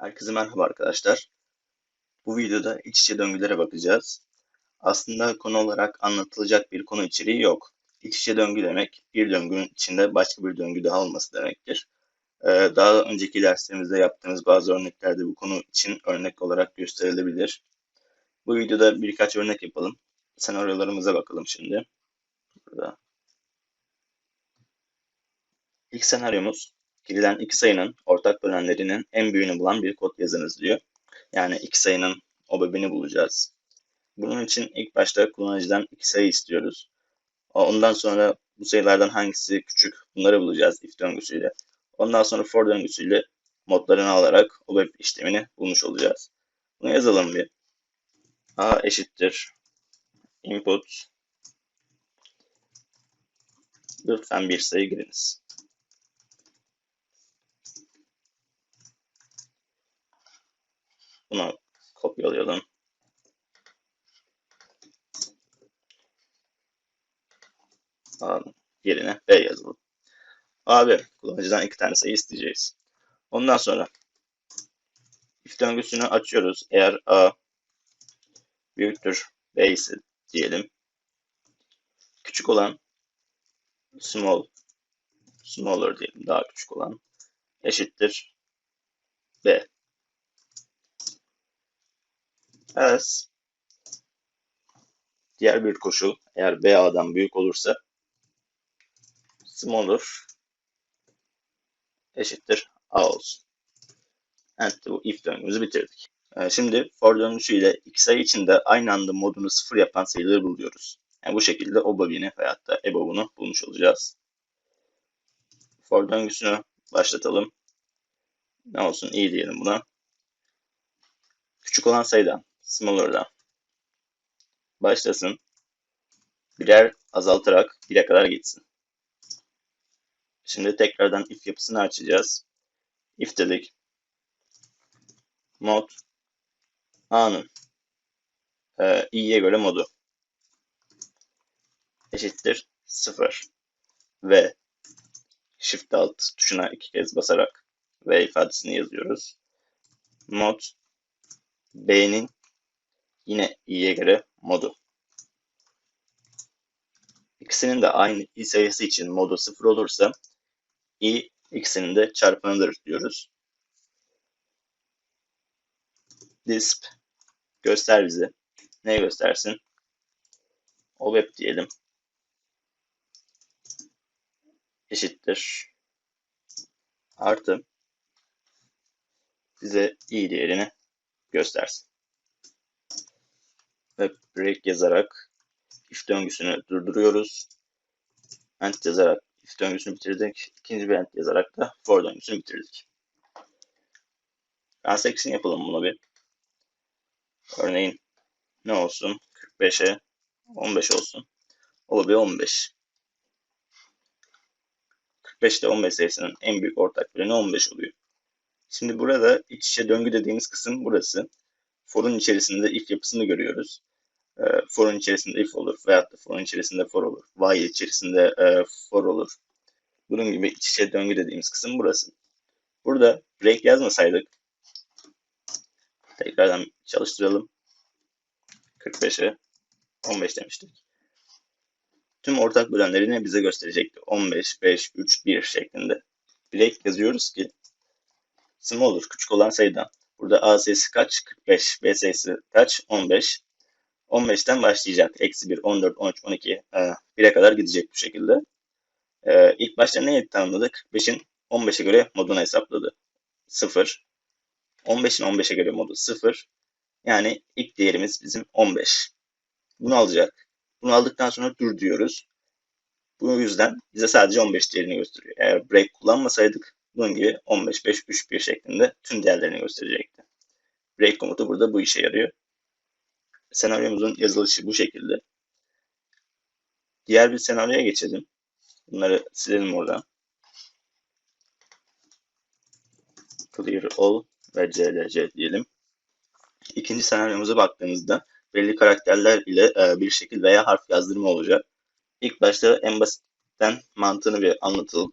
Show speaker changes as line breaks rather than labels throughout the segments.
Herkese merhaba arkadaşlar. Bu videoda iç içe döngülere bakacağız. Aslında konu olarak anlatılacak bir konu içeriği yok. İç içe döngü demek bir döngünün içinde başka bir döngü daha olması demektir. Ee, daha önceki derslerimizde yaptığımız bazı örneklerde bu konu için örnek olarak gösterilebilir. Bu videoda birkaç örnek yapalım. Senaryolarımıza bakalım şimdi. Burada. İlk senaryomuz girilen iki sayının ortak bölenlerinin en büyüğünü bulan bir kod yazınız diyor. Yani iki sayının obebini bulacağız. Bunun için ilk başta kullanıcıdan iki sayı istiyoruz. Ondan sonra bu sayılardan hangisi küçük bunları bulacağız if döngüsüyle. Ondan sonra for döngüsüyle modlarını alarak obeb işlemini bulmuş olacağız. Bunu yazalım bir. A eşittir input lütfen bir sayı giriniz. Bunu kopyalayalım. A yerine B yazalım. Abi kullanıcıdan iki tane sayı isteyeceğiz. Ondan sonra if döngüsünü açıyoruz. Eğer A büyüktür B ise diyelim. Küçük olan small smaller diyelim daha küçük olan eşittir B. Else diğer bir koşul eğer B A'dan büyük olursa smaller eşittir A olsun. Evet bu if döngümüzü bitirdik. Ee, şimdi for döngüsüyle iki sayı içinde aynı anda modunu sıfır yapan sayıları buluyoruz. Yani bu şekilde obabini veyahut da abob'unu bulmuş olacağız. For döngüsünü başlatalım. Ne olsun iyi diyelim buna. Küçük olan sayıdan smaller'dan başlasın. Birer azaltarak 1'e kadar gitsin. Şimdi tekrardan if yapısını açacağız. If dedik. Mod A'nın e, i'ye göre modu eşittir 0 ve Shift Alt tuşuna iki kez basarak V ifadesini yazıyoruz. Mod B'nin yine i'ye göre modu. İkisinin de aynı i sayısı için modu 0 olursa i ikisinin de çarpanıdır diyoruz. Disp göster bize. Ne göstersin? Obeb diyelim. Eşittir. Artı bize i değerini göstersin. Break yazarak if döngüsünü durduruyoruz. End yazarak if döngüsünü bitirdik. İkinci bir end yazarak da for döngüsünü bitirdik. Transaction yapalım bunu bir. Örneğin ne olsun? 45'e 15 olsun. O bir 15. 45 ile 15 sayısının en büyük ortak böleni 15 oluyor. Şimdi burada iç içe döngü dediğimiz kısım burası. For'un içerisinde if yapısını görüyoruz. E, for'un içerisinde if olur veyahut da for'un içerisinde for olur. While içerisinde e, for olur. Bunun gibi iç içe döngü dediğimiz kısım burası. Burada break yazmasaydık tekrardan çalıştıralım. 45'e 15 demiştik. Tüm ortak bölenlerini bize gösterecekti. 15, 5, 3, 1 şeklinde. Break yazıyoruz ki smaller küçük olan sayıdan. Burada A sayısı kaç? 45. B sayısı kaç? 15. 15'ten başlayacak. Eksi 1, 14, 13, 12, 1'e kadar gidecek bu şekilde. Ee, ilk başta neyi tanımladık? 5'in 15'e göre modunu hesapladı. 0. 15'in 15'e göre modu 0. Yani ilk değerimiz bizim 15. Bunu alacak. Bunu aldıktan sonra dur diyoruz. Bu yüzden bize sadece 15 değerini gösteriyor. Eğer break kullanmasaydık bunun gibi 15, 5, 3, 1 şeklinde tüm değerlerini gösterecekti. Break komutu burada bu işe yarıyor. Senaryomuzun yazılışı bu şekilde. Diğer bir senaryoya geçelim. Bunları silelim oradan. Clear all ve CLC diyelim. İkinci senaryomuza baktığımızda belli karakterler ile e, bir şekil veya harf yazdırma olacak. İlk başta en basitten mantığını bir anlatalım.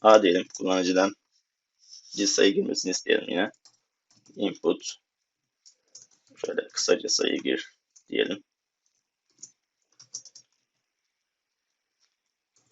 A diyelim kullanıcıdan Cins sayı girmesini isteyelim yine. Input. Şöyle kısaca sayı gir diyelim.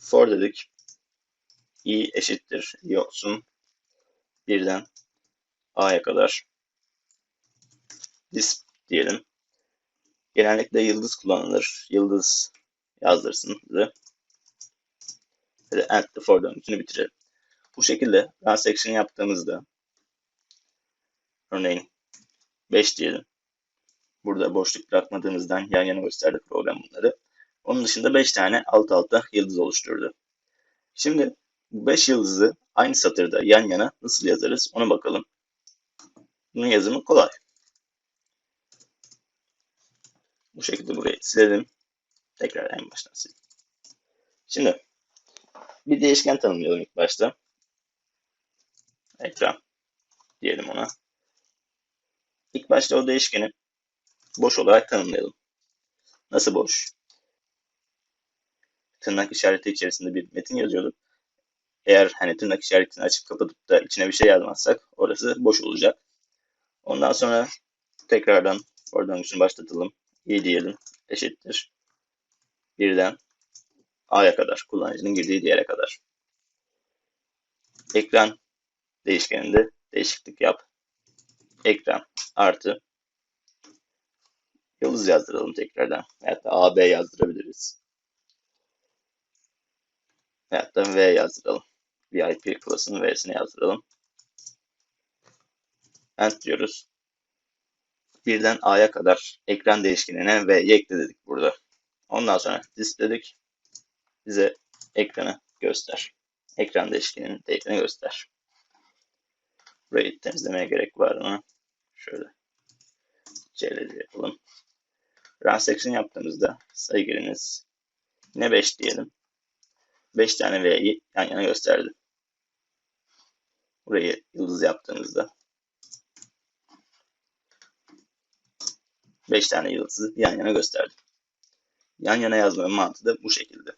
For dedik. i eşittir i olsun. Birden a'ya kadar this diyelim. Genellikle yıldız kullanılır. Yıldız yazdırsın. Ve end the for döngüsünü bitirelim. Bu şekilde run section yaptığımızda örneğin 5 diyelim. Burada boşluk bırakmadığımızdan yan yana gösterdi program bunları. Onun dışında 5 tane alt alta yıldız oluşturdu. Şimdi bu 5 yıldızı aynı satırda yan yana nasıl yazarız ona bakalım. Bunun yazımı kolay. Bu şekilde burayı silelim. Tekrar en baştan silelim. Şimdi bir değişken tanımlayalım ilk başta. Ekran diyelim ona. İlk başta o değişkeni boş olarak tanımlayalım. Nasıl boş? Tırnak işareti içerisinde bir metin yazıyorduk. Eğer hani tırnak işaretini açıp kapatıp da içine bir şey yazmazsak orası boş olacak. Ondan sonra tekrardan oradan için başlatalım. i diyelim eşittir. Birden A'ya kadar kullanıcının girdiği diğere kadar. Ekran değişkeninde değişiklik yap. Ekran artı yıldız yazdıralım tekrardan. Da AB yazdırabiliriz. Da V yazdıralım. VIP klasının V'sini yazdıralım. End diyoruz. Birden A'ya kadar ekran değişkenine V'yi ekle dedik burada. Ondan sonra dedik. Bize ekranı göster. Ekran değişkeninin değerini göster. Burayı temizlemeye gerek var mı? Şöyle CLD yapalım. Run section yaptığımızda sayı giriniz. Yine 5 diyelim. 5 tane V'yi yan yana gösterdi. Burayı yıldız yaptığımızda 5 tane yıldızı yan yana gösterdi. Yan yana yazmanın mantığı da bu şekilde.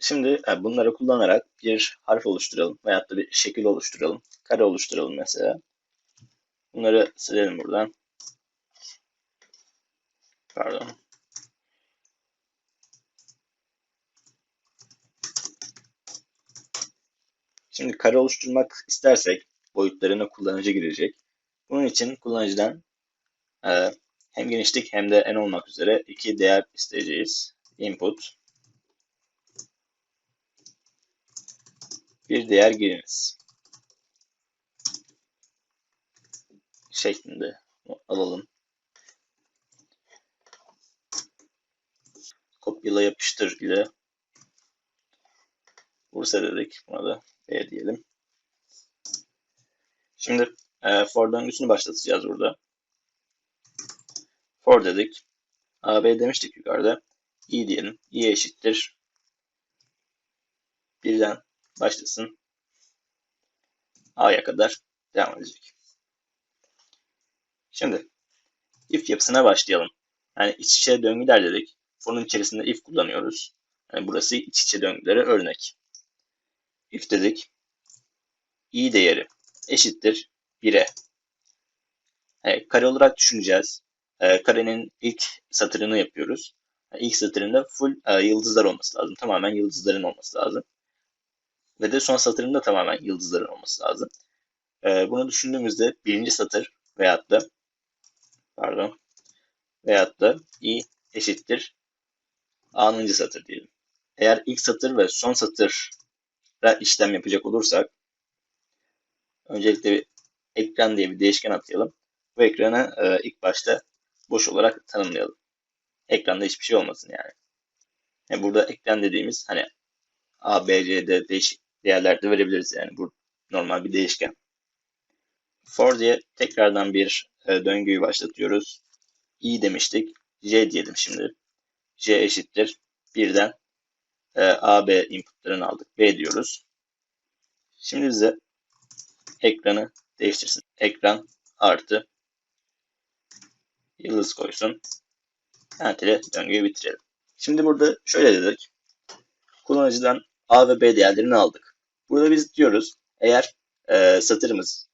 Şimdi e, bunları kullanarak bir harf oluşturalım veyahut da bir şekil oluşturalım. Kare oluşturalım mesela. Bunları silelim buradan. Pardon. Şimdi kare oluşturmak istersek boyutlarına kullanıcı girecek. Bunun için kullanıcıdan e, hem genişlik hem de en olmak üzere iki değer isteyeceğiz. Input bir değer giriniz. Şeklinde alalım. Kopyala yapıştır ile Bursa dedik. Buna da B diyelim. Şimdi e, for döngüsünü başlatacağız burada. For dedik. AB demiştik yukarıda. i diyelim. i eşittir. Birden başlasın. A'ya kadar devam edecek. Şimdi if yapısına başlayalım. Yani iç içe döngüler dedik. For'un içerisinde if kullanıyoruz. Yani burası iç içe döngülere örnek. If dedik. i değeri eşittir 1'e. Yani kare olarak düşüneceğiz. Ee, karenin ilk satırını yapıyoruz. Yani ilk satırında full e, yıldızlar olması lazım. Tamamen yıldızların olması lazım. Ve de son satırında tamamen yıldızların olması lazım. Ee, bunu düşündüğümüzde birinci satır veyahut da pardon veyahut da i eşittir a'nıncı satır diyelim. Eğer ilk satır ve son satıra işlem yapacak olursak öncelikle bir ekran diye bir değişken atayalım. Bu ekranı e, ilk başta boş olarak tanımlayalım. Ekranda hiçbir şey olmasın yani. yani burada ekran dediğimiz hani A, B, C, D değişik değerler de verebiliriz yani bu normal bir değişken. For diye tekrardan bir e, döngüyü başlatıyoruz. i demiştik. j diyelim şimdi. J eşittir. Birden e, a, b inputlarını aldık. b diyoruz. Şimdi bize ekranı değiştirsin. Ekran artı yıldız koysun. Enter döngüyü bitirelim. Şimdi burada şöyle dedik. Kullanıcıdan A ve B değerlerini aldık. Burada biz diyoruz eğer e, satırımız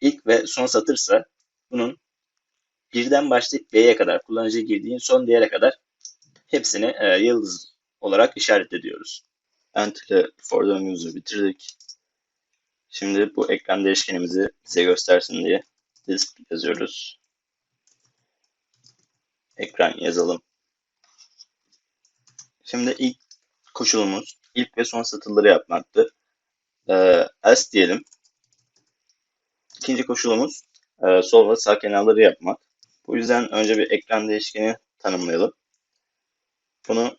ilk ve son satırsa bunun birden başlayıp B'ye kadar kullanıcı girdiğin son değere kadar hepsini e, yıldız olarak işaret ediyoruz. Enter ile for döngümüzü bitirdik. Şimdi bu ekran değişkenimizi bize göstersin diye disk yazıyoruz. Ekran yazalım. Şimdi ilk koşulumuz ilk ve son satırları yapmaktı. Ee, else diyelim. İkinci koşulumuz e, sol ve sağ kenarları yapmak. Bu yüzden önce bir ekran değişkeni tanımlayalım. Bunu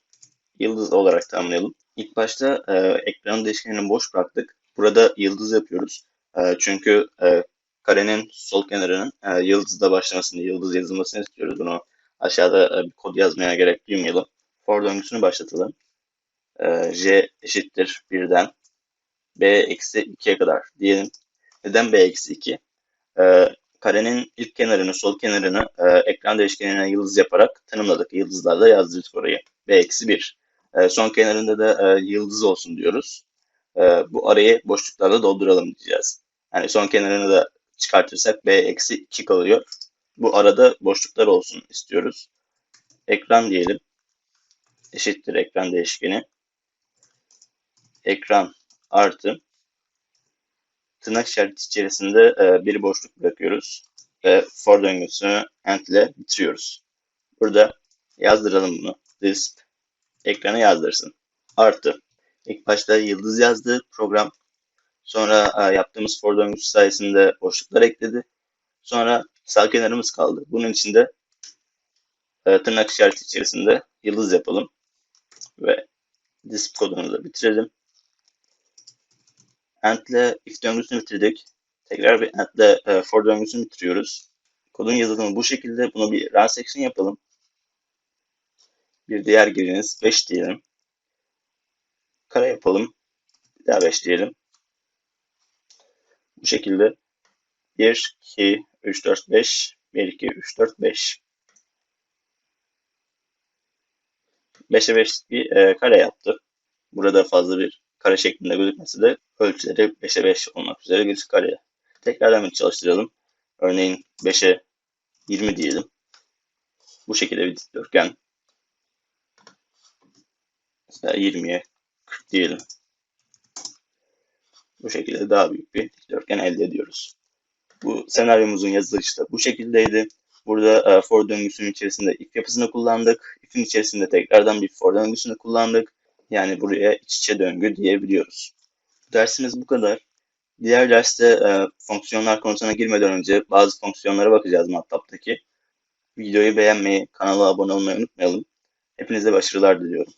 yıldız olarak tanımlayalım. İlk başta e, ekran değişkenini boş bıraktık. Burada yıldız yapıyoruz. E, çünkü e, karenin sol kenarının e, yıldızla başlamasını, yıldız yazılmasını istiyoruz. Bunu aşağıda e, bir kod yazmaya gerek duymayalım. For döngüsünü başlatalım. E, J eşittir 1'den B eksi 2'ye kadar diyelim. Neden B eksi 2? E, karenin ilk kenarını, sol kenarını e, ekran değişkenine yıldız yaparak tanımladık. Yıldızlarla yazdırdık orayı. B eksi 1. E, son kenarında da e, yıldız olsun diyoruz. E, bu arayı boşluklarla dolduralım diyeceğiz. Yani son kenarını da çıkartırsak B eksi 2 kalıyor. Bu arada boşluklar olsun istiyoruz. Ekran diyelim. Eşittir ekran değişkeni. Ekran artı tırnak işareti içerisinde e, bir boşluk bırakıyoruz ve for döngüsünü end ile bitiriyoruz. Burada yazdıralım bunu. This ekrana yazdırsın. Artı ilk başta yıldız yazdı program. Sonra e, yaptığımız for döngüsü sayesinde boşluklar ekledi. Sonra sağ kenarımız kaldı. Bunun için de e, tırnak işareti içerisinde yıldız yapalım. Ve this kodumuzu da bitirelim. End ile if döngüsünü bitirdik. Tekrar bir end ile e, for döngüsünü bitiriyoruz. Kodun yazılımı bu şekilde. Bunu bir run section yapalım. Bir diğer giriniz 5 diyelim. Kare yapalım. Bir daha 5 diyelim. Bu şekilde 1, 2, 3, 4, 5, 1, 2, 3, 4, 5. 5'e 5 bir e, kare yaptı. Burada fazla bir kare şeklinde gözükmesi de ölçüleri 5'e 5 olmak üzere bir kare. Tekrardan bir çalıştıralım. Örneğin 5'e 20 diyelim. Bu şekilde bir dikdörtgen. Mesela 20'ye 40 diyelim. Bu şekilde daha büyük bir dikdörtgen elde ediyoruz. Bu senaryomuzun yazılışı da bu şekildeydi. Burada e, for döngüsünün içerisinde if yapısını kullandık. If'in içerisinde tekrardan bir for döngüsünü kullandık. Yani buraya iç içe döngü diyebiliyoruz. Dersimiz bu kadar. Diğer derste e, fonksiyonlar konusuna girmeden önce bazı fonksiyonlara bakacağız MATLAB'daki. Videoyu beğenmeyi, kanala abone olmayı unutmayalım. Hepinize başarılar diliyorum.